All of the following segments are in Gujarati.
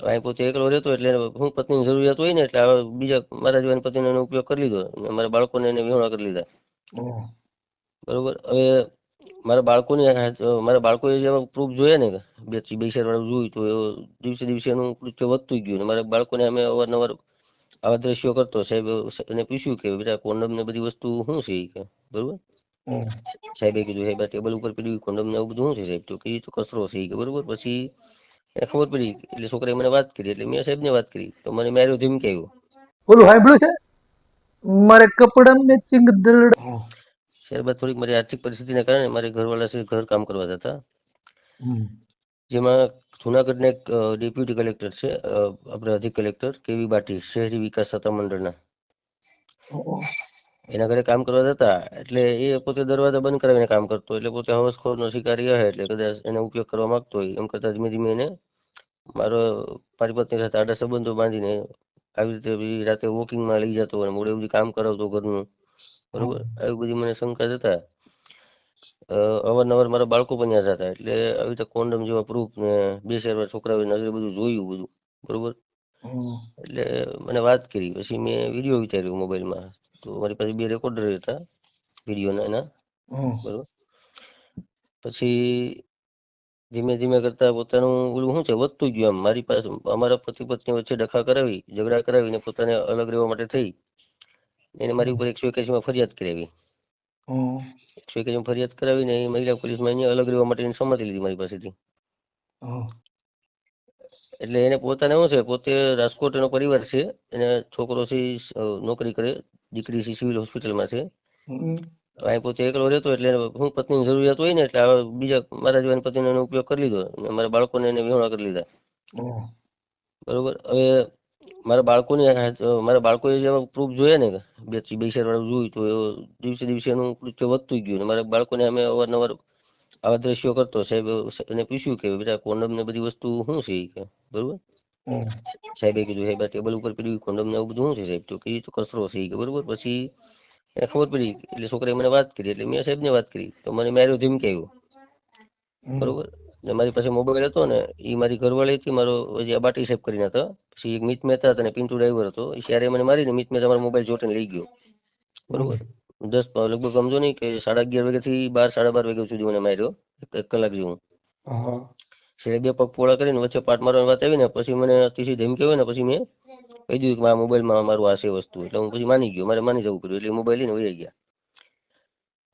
અહીં પોતે એકલો રહેતો એટલે હું પત્નીની જરૂરિયાત હોય ને એટલે હવે બીજા મારા જેવાની પત્નીનો એનો ઉપયોગ કરી લીધો. અને મારા બાળકોને એને વિહોણા કરી લીધા. બરોબર? હવે મારા બાળકોની મારા બાળકોએ જેવા પ્રૂફ જોયા ને બે બે શેર વાળું જોયું તો દિવસે દિવસે એનું કૃત્ય વધતું ગયું. મારા બાળકોને અમે અવારનવાર આવા દ્રશ્યો કરતો. સાહેબ એને પૂછ્યું કે બેટા કોન્ડમ ને બધી વસ્તુ શું છે કે બરોબર? સાહેબે કીધું સાહેબ ટેબલ ઉપર પડ્યું કોન્ડમ ને એવું બધું શું છે સાહેબ? તો કે તો કચરો છે કે બરોબર? પછી એને ખબર પડી એટલે છોકરાએ મને વાત કરી એટલે મેં સાહેબને વાત કરી. તો મને માર્યો ધમકાવ્યો બોલું સાંભળ્યું છે? મારે કપડા મેચિંગ દલડ. ત્યારબાદ થોડીક મારી આર્થિક પરિસ્થિતિને કારણે મારે ઘરવાળા સાથે ઘર કામ કરવા જતા. જેમાં જેમાં જુનાગઢના એક ડેપ્યુટી કલેક્ટર છે આપણે અધિક કલેક્ટર કેવી બાટી શહેરી વિકાસ સત્તા મંડળના. એના ઘરે કામ કરવા જતા, એટલે એ પોતે દરવાજા બંધ કરાવીને કામ કરતો, એટલે પોતે હવસખોરનો શિકારી હશે એટલે કદાચ એનો ઉપયોગ કરવા માંગતો હોય, એમ કરતા ધીમે ધીમે એને મારો પારિપત્ની પત્ની સાથે આડા સંબંધો બાંધીને આવી રીતે રાતે વોકિંગમાં લઈ જતો અને મોડે સુધી કામ કરાવતો ઘરનું. બરોબર? આવી બધી મને શંકા જતા અવારનવાર મારા બાળકો પણ ત્યાં જતા, એટલે આવી રીતે કોન્ડમ જેવા પ્રૂફ ને બે ચાર વાર નજરે બધું જોયું બધું. બરોબર. એટલે મને વાત કરી. પછી મેં વીડિયો વિચાર્યો મોબાઈલમાં તો મારી પાસે બે રેકોર્ડર હતા વિડીયોના એના. બરોબર. પછી ધીમે ધીમે કરતા પોતાનું ઓલું શું છે વધતું ગયું આમ. મારી પાસે અમારા પતિ પત્ની વચ્ચે ડખા કરાવી ઝઘડા કરાવીને પોતાને અલગ રહેવા માટે થઈ. એને મારી ઉપર એકસો એક્યાસી માં ફરિયાદ કરાવી. એકસો એક્યાસી ફરિયાદ કરાવીને એ મહિલા પોલીસમાં અહીંયા અલગ રહેવા માટે સંમતિ લીધી મારી પાસેથી. એટલે એને પોતાને શું છે પોતે રાજકોટ એનો પરિવાર છે એને છોકરો છે નોકરી કરે દીકરી છે સિવિલ હોસ્પિટલમાં છે. અહીં પોતે એકલો રહેતો એટલે હું પત્નીની જરૂરિયાત હોય ને એટલે બીજા મારા જેવાની પત્નીનો એનો ઉપયોગ કરી લીધો અને મારા બાળકોને એને વિહોણા કરી લીધા. બરોબર? હવે મારા બાળકોની મારા બાળકોએ જે પ્રૂફ જોયા ને બે બે ચાર વાળું જોયું તો દિવસે દિવસે એનું કૃત્ય વધતું ગયું અને મારા બાળકોને અમે અવારનવાર આવા દ્રશ્યો કરતો સાહેબ એને પૂછ્યું કે બેટા કોન્ડમ ને બધી વસ્તુ શું છે કે? બરોબર? સાહેબે કીધું સાહેબ ટેબલ ઉપર પડ્યું કોન્ડમ ને એવું બધું શું છે સાહેબ? તો કે તો કચરો છે કે બરોબર? પછી એને ખબર પડી એટલે છોકરાએ મને વાત કરી એટલે મેં સાહેબને વાત કરી. તો મને માર્યો ધમકાવ્યો હમ. બરોબર? ને મારી પાસે મોબાઈલ હતો ને એ મારી ઘરવાળી હતી મારો હજી અબાટી બાટી સાહેબ કરીને હતા. પછી એક મિત મહેતા હતા અને પિન્ટુ ડ્રાઈવર હતો. એ ત્યારે મને મારીને મિત મહેતા મારો મોબાઈલ ચોટીને લઈ ગયો. બરોબર? દસ લગભગ સમજો નહીં કે સાડા અગિયાર વાગ્યાથી બાર સાડા બાર વાગ્યા સુધી મને માર્યો. એક કલાક જેવું. છેલ્લે બે પગ પોળા કરીને વચ્ચે પાટ મારવાની વાત આવી ને પછી મને અતિશય ધમકી હોય ને પછી મેં કહી દીધું કે મારા મોબાઈલમાં મારું આ છે વસ્તુ. એટલે હું પછી માની ગયો. મારે માની જવું પડ્યું. એટલે મોબાઈલ લઈને વહી ગયા.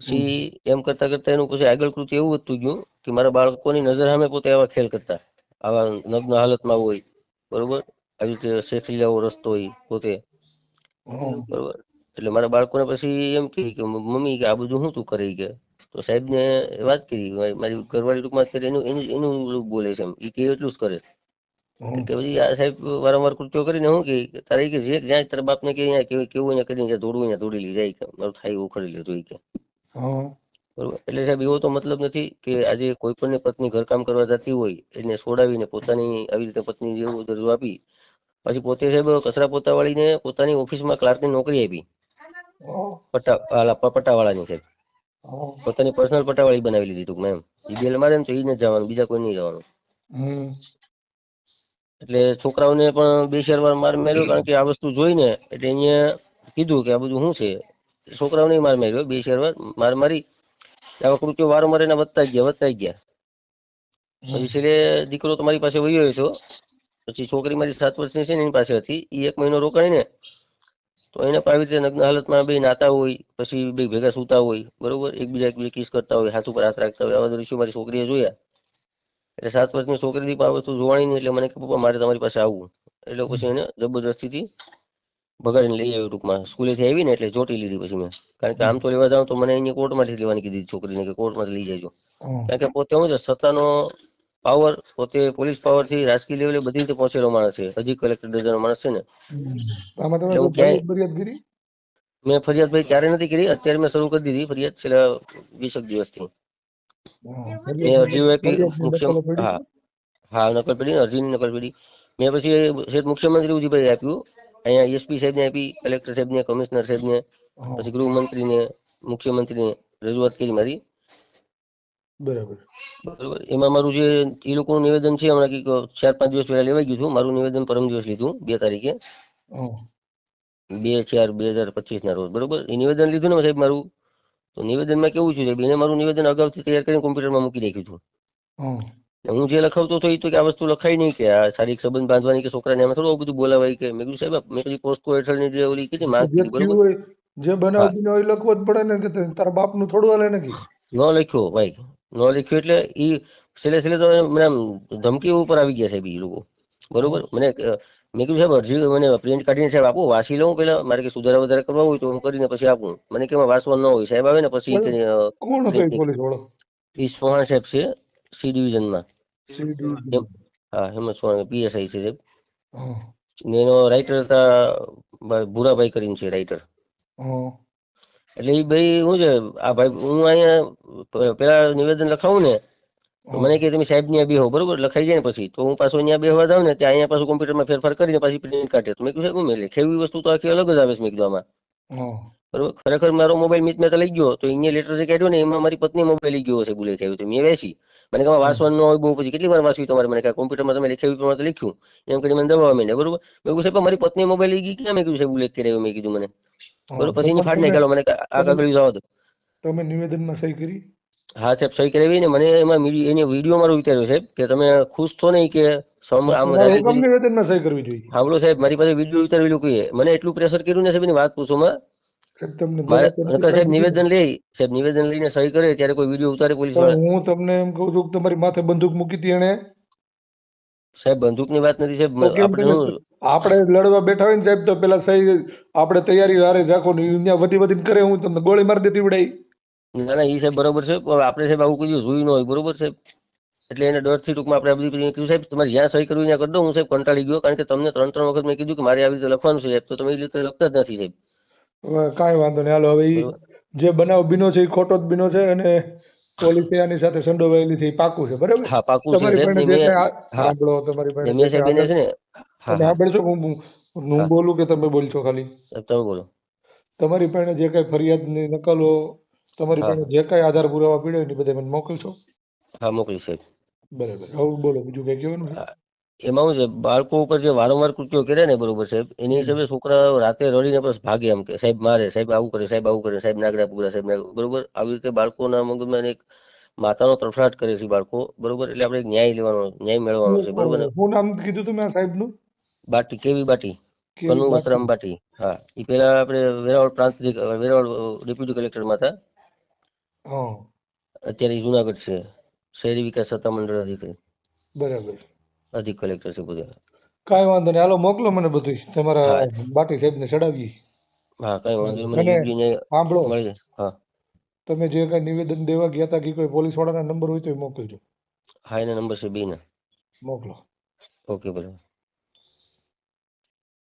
પછી એમ કરતા કરતા એનું પછી આગળ કૃત્ય એવું વધતું ગયું કે મારા બાળકોની નજર સામે પોતે આવા ખેલ કરતા. આવા નગ્ન હાલતમાં હોય. બરોબર? આવી રીતે શેઠી લેવો રસ્તો હોય પોતે. બરોબર? એટલે મારા બાળકોને પછી એમ કહે કે મમ્મી કે આ બધું શું તું કરી કે? તો સાહેબને વાત કરી મારી- ઘરવાળી ટૂંકમાં અત્યારે એનું એનું એનું બોલે છે એમ. એ કે એટલું જ કરે. કે પછી આ સાહેબ વારંવાર કૃત્યો કરીને હું કે તારે કે જે જ્યાં તારા બાપને કે અહીંયા કેવું અહીંયા કરીને જ્યાં દોડવું અહીંયા દોડી લઈ જાય કે. મારું થાય એવું કરી લેતું કે. બરોબર? એટલે સાહેબ એવો તો મતલબ નથી કે આજે કોઈ પણ પત્ની ઘરકામ કરવા જતી હોય એને છોડાવીને પોતાની આવી રીતે પત્ની જેવો દરજ્જો આપી પછી પોતે સાહેબ કચરા પોતા વાળીને પોતાની ઓફિસમાં ક્લાર્કની નોકરી આપી. પટ્ટા પટ્ટાવાળાની છે. પોતાની પર્સનલ પટ્ટાવાળી બનાવી લીધી ટૂંકમાં એમ. ઈબીએલ મારે ને તો ઈ જ જવાનું બીજા કોઈ નહીં જવાનું. એટલે છોકરાઓને પણ બે ચાર વાર માર માર્યો કારણ કે આ વસ્તુ જોઈને એટલે અહીંયા કીધું કે આ બધું શું છે? છોકરાઓને માર માર્યો બે ચાર વાર માર મારી. આવા કૃત્યો વારંવાર એના વધતા ગયા વધતા ગયા. પછી છેલ્લે દીકરો તમારી મારી પાસે વયો છો પછી છોકરી મારી સાત વર્ષની છે ને એની પાસે હતી એ એક મહિનો રોકાણીને તો એને પણ આવી રીતે નગ્ન હાલતમાં બે નાતા હોય પછી બે ભેગા સૂતા હોય બરોબર? એકબીજા એકબીજા કિસ કરતા હોય હાથ ઉપર હાથ રાખતા હોય. આવા દ્રશ્યો મારી છોકરીએ જોયા. એટલે સાત વર્ષની છોકરી આ વસ્તુ જોવાની નહીં એટલે મને કે પપ્પા મારે તમારી પાસે આવવું એટલે પછી એને જબરદસ્તીથી ભગાડીને લઈ આવ્યો ટૂંકમાં. સ્કૂલેથી આવી ને એટલે ચોટી લીધી પછી મેં. કારણ કે આમ તો લેવા જાઉં તો મને અહીંયા કોર્ટમાંથી લેવાની કીધી છોકરીને કે કોર્ટમાંથી લઈ જજો. કારણ કે પોતે હું છે સત્તાનો પાવર પોતે પોલીસ પાવરથી રાજકીય લેવલે બધી રીતે પહોંચેલો માણસ છે. હજી કલેક્ટર દરજાનો માણસ છે ને. આમાં તમે એટલે હું કોઈ ફરિયાદ કરી? મેં ફરિયાદ ભાઈ ક્યારે નથી કરી. અત્યારે મેં શરૂ કરી દીધી ફરિયાદ છેલ્લા વીસેક દિવસથી. ઓહ. મેં અરજીઓ આપી મુખ્ય હા. હા નકલ પડી ને અરજીની નકલ પડી. મેં પછી શેઠ મુખ્યમંત્રી ઉજીભાઈ આપ્યું. અહીંયા એસપી સાહેબને આપી કલેક્ટર સાહેબને કમિશનર સાહેબને ને પછી ગૃહમંત્રીને મુખ્યમંત્રીને રજૂઆત કરી મારી. બરાબર. બરોબર. એમાં મારું જે એ લોકોનું નિવેદન છે હમણાં કંઈક ચાર પાંચ દિવસ પહેલા લેવાઈ ગયું હતું. મારું નિવેદન પરમ દિવસ લીધું બે તારીખે. બે ચાર બે હજાર પચીસ ના રોજ. બરોબર? એ નિવેદન લીધું ને સાહેબ મારું? તો નિવેદનમાં કેવું છે સાહેબ? એને મારું નિવેદન અગાઉથી તૈયાર કરીને કોમ્પ્યુટરમાં મૂકી રાખ્યું હતું. હં. જે લખાવતો હતો એ તો કે આ વસ્તુ લખાઈ નહીં કે આ શારીરિક સંબંધ બાંધવાની કે છોકરાને એમાં થોડું બધું બોલાવાય કે. મેં કીધું સાહેબ મેં કીધું પોસ્કો હેઠળની જે ઓલી કીધી માંગ જે બનાવ એ લખવો જ પડે ને કે તારા બાપનું થોડું હાલે ને ન લખ્યો ભાઈ. ન લખ્યું એટલે એ છેલ્લે છેલ્લે તો મને આમ ધમકી ઉપર આવી ગયા સાહેબ એ લોકો. બરોબર? મને મેં કીધું સાહેબ અરજી મને પ્રિન્ટ કાઢીને સાહેબ આપો વાસી લઉં પેલા મારે કે સુધારા વધારા કરવા હોય તો હું કરીને પછી આપું. મને કેમાં વાસવા ન હોય? સાહેબ આવે ને પછી એ સોહાણ સાહેબ છે સી ડિવિઝનમાં. હા હેમંત સોહાણ પીએસઆઈ છે સાહેબ. ને એનો રાઇટર હતા ભૂરાભાઈ કરીને છે રાઇટર. એટલે એ ભાઈ શું છે આ ભાઈ હું અહીંયા પેલા નિવેદન લખાવું ને મને કે તમે સાહેબ ત્યાં બેહો બરોબર? લખાઈ જાય ને પછી. તો હું પાછો ત્યાં બેહવા જાઉં ને ત્યાં અહીંયા પાછું કોમ્પ્યુટરમાં ફેરફાર કરીને પાછી પ્રિન્ટ કાઢે. તો મેં કીધું સાહેબ મેં લખેવી વસ્તુ તો આખી અલગ જ આવે છે મેં કીધું આમાં બરોબર? ખરેખર મારો મોબાઈલ મિત મેં લઈ ગયો તો અહીંયા લેટર જે કાઢ્યો ને એમાં મારી પત્ની મોબાઈલ લઈ ગયો હશે બોલે થયું તો મેં વેસી મને કે વાંચવાનું ન હોય બહુ પછી કેટલી વાર વાંચ્યું તમારે? મને કે કોમ્પ્યુટરમાં તમે લખેવી પ્રમાણે લખ્યું. એમ કરીને મને દબાવવા માંડ્યા બરોબર? મેં કીધું સાહેબ મારી પત્ની મોબાઈલ લઈ ગઈ ક્યાં મેં કીધું સાહેબ ઉલ્લેખ કર્યો મેં કીધું મને. બરોબર પછી એને ફાડી નીકળો મને આ કાગળ જવા દો તમે નિવેદનમાં સહી કરી? હા સાહેબ સહી કરાવી ને મને એમાં એને વીડિયો મારો વિચાર્યો સાહેબ કે તમે ખુશ છો નહીં કે આમ નિવેદનમાં સહી કરવી જોઈએ. સાહેબ મારી પાસે વીડિયો વિચારેલું લોકોએ મને એટલું પ્રેશર કર્યું ને સાહેબ એની વાત સાહેબ નિવેદન લે સાહેબ નિવેદન લઈને સહી કરે ત્યારે કોઈ વીડિયો ઉતારે પોલીસ હું તમને એમ કહું છું કે તમારી માથે બંદૂક મૂકી હતી એને સાહેબ બંદૂકની વાત નથી સાહેબ આપણે આપણે લડવા બેઠા હોય ને સાહેબ તો પેલા સહી આપણે તૈયારી હારે રાખો ને દુનિયા વધી વધીને કરે હું તમને ગોળી મારી દેતી વડાઈ ના ના એ સાહેબ બરોબર છે. આપણે સાહેબ આવું કીધું જોયું ન હોય બરોબર સાહેબ? એટલે એને ડરથી ટૂંકમાં આપણે બધી કીધું સાહેબ તમારે જ્યાં સહી કરવી ત્યાં કરી દો હું સાહેબ કંટાળી ગયો કારણ કે તમને ત્રણ ત્રણ વખત મેં કીધું કે મારે આવી રીતે લખવાનું છે તો તમે એ રીતે લખતા જ નથી સાહેબ. કાંઈ વાંધો નહીં. હાલો હવે જે બનાવ બીનો છે એ ખોટો જ બીનો છે અને પોલીસે આની સાથે સંડોવાયેલી છે પાકું છે બરાબર? હા પાકું છે. સાંભળો તમારી પાસે છે ને હા તમે હા. હું બોલું કે તમે બોલશો ખાલી? સાહેબ તમે બોલો. તમારી પાસે જે કઈ ફરિયાદની નકલો તમારી પાસે જે કઈ આધાર પુરાવા પીડ્યો એની બધા મને મોકલશો? હા મોકલી સાહેબ. બરાબર. હવે બોલો બીજું કઈ કહેવાનું છે? એમાં છે બાળકો ઉપર જે વારંવાર કૃત્યો કરે ને બરોબર સાહેબ એની હિસાબે છોકરા રાતે રડીને બસ ભાગે એમ કે સાહેબ મારે સાહેબ આવું કરે સાહેબ આવું કરે સાહેબ નાગરા પુરા સાહેબ બરોબર? આવી રીતે બાળકોના મગજમાં એક માતાનો તરફડાટ કરે છે બાળકો બરોબર? એટલે આપણે ન્યાય લેવાનો ન્યાય મેળવવાનો છે બરોબર ને? હું નામ કીધું તમે આ સાહેબનું? બાટી કેવી બાટી? કનુ? વસરામ બાટી હા. એ પેલા આપણે વેરાવળ પ્રાંત વેરાવળ ડેપ્યુટી કલેક્ટરમાં હતા. અત્યારે જુનાગઢ છે શહેરી વિકાસ સત્તામંડળ અધિકારી બરાબર. અધિક કલેક્ટર શ્રી બધા. કાંઈ વાંધો નહીં. હાલો મોકલો મને બધું તમારા. બાટી સાહેબને ચડાવીએ. હા કાંઈ વાંધો નહીં. મને સાંભળો. હા. તમે જે કાંઈ નિવેદન દેવા ગયા હતા કે કોઈ પોલીસ વાળાના નંબર હોય તો એ મોકલજો. હા એના નંબર છે બી ના મોકલો. ઓકે બરાબર.